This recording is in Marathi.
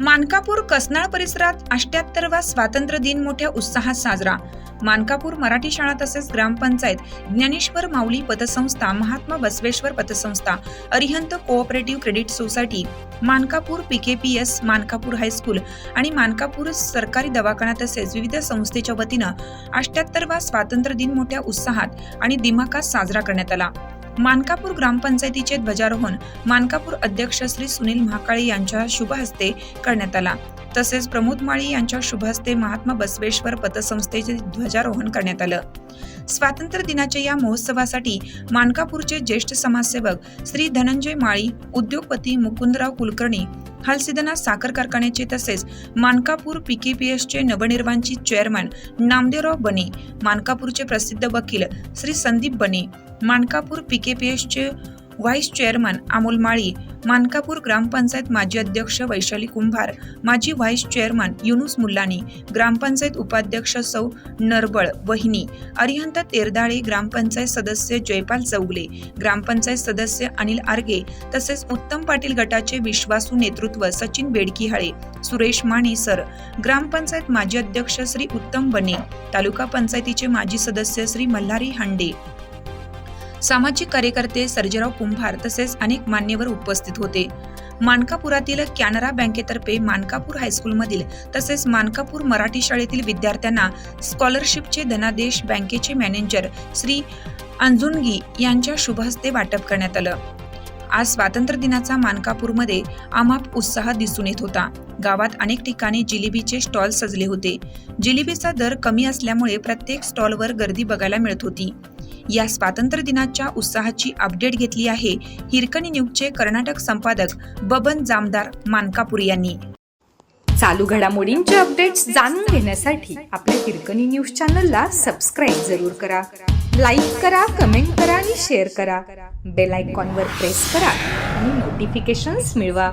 मानकापूर कसनाळ परिसरात अष्ट्याहत्तरवा स्वातंत्र्य दिन मोठ्या उत्साहात साजरा. मानकापूर मराठी शाळा तसेच ग्रामपंचायत ज्ञानेश्वर माऊली पतसंस्था महात्मा बसवेश्वर पतसंस्था Arihant cooperative credit society Mankapur PKPS Mankapur high school आणि मानकापूर सरकारी दवाखाना तसेच विविध संस्थेच्या वतीनं अष्ट्याहत्तरवा स्वातंत्र्य दिन मोठ्या उत्साहात आणि दिमाखात साजरा करण्यात आला. मानकापूर ग्रामपंचायतीचे ध्वजारोहण मानकापूर अध्यक्ष श्री सुनील महाकाळे यांच्या शुभ हस्ते करण्यात आला. तसेच प्रमोद माळी यांच्या शुभ हस्ते महात्मा बसवेश्वर पतसंस्थेचे ध्वजारोहण करण्यात आलं. स्वातंत्र्य दिनाच्या या महोत्सवासाठी मानकापूरचे ज्येष्ठ समाजसेवक श्री धनंजय माळी उद्योगपती मुकुंदराव कुलकर्णी हलसिदना साखर कारखान्याचे तसेच मानकापूर पीकेपीएसचे नवनिर्माणची चेअरमन नामदेवराव बने मानकापूरचे प्रसिद्ध वकील श्री संदीप बने मानकापूर पीके पी एसचे व्हाईस चेअरमन अमोल माळी मानकापूर ग्रामपंचायत माजी अध्यक्ष वैशाली कुंभार माजी व्हाईस चेअरमन युनुस मुल्लानी ग्रामपंचायत उपाध्यक्ष सौ नरबळ वहिनी अरिहंत तेरदाळे ग्रामपंचायत सदस्य जयपाल चौगले ग्रामपंचायत सदस्य अनिल आर्गे तसेच उत्तम पाटील गटाचे विश्वासू नेतृत्व सचिन बेडकिहाळे सुरेश माने सर ग्रामपंचायत माजी अध्यक्ष श्री उत्तम बने तालुका पंचायतीचे माजी सदस्य श्री मल्हारी हांडे सामाजिक कार्यकर्ते सर्जेराव कुंभार तसेच अनेक मान्यवर उपस्थित होते. मानकापुरातील कॅनरा बँकेतर्फे मानकापूर हायस्कूलमधील तसेच मानकापूर मराठी शाळेतील विद्यार्थ्यांना स्कॉलरशिपचे धनादेश बँकेचे मॅनेजर श्री अंजुनगी यांच्या शुभहस्ते वाटप करण्यात आलं. आज स्वातंत्र्य दिनाचा मानकापूरमध्ये अमाप उत्साह दिसून येत होता. गावात अनेक ठिकाणी जिलेबीचे स्टॉल सजले होते. जिलेबीचा दर कमी असल्यामुळे प्रत्येक स्टॉलवर गर्दी बघायला मिळत होती. या स्वातंत्र्य दिनाच्या उत्साहाची अपडेट घेतली आहे हिरकणी न्यूजचे कर्नाटक संपादक बबन जामदार मानकापूर यांनी. चालू घडामोडींचे अपडेट्स जाणून घेण्यासाठी आपल्या हिरकणी न्यूज चॅनलला सबस्क्राईब जरूर करा. लाईक करा कमेंट करा आणि शेअर करा. बेल आयकॉनवर प्रेस करा आणि नोटिफिकेशन्स मिळवा.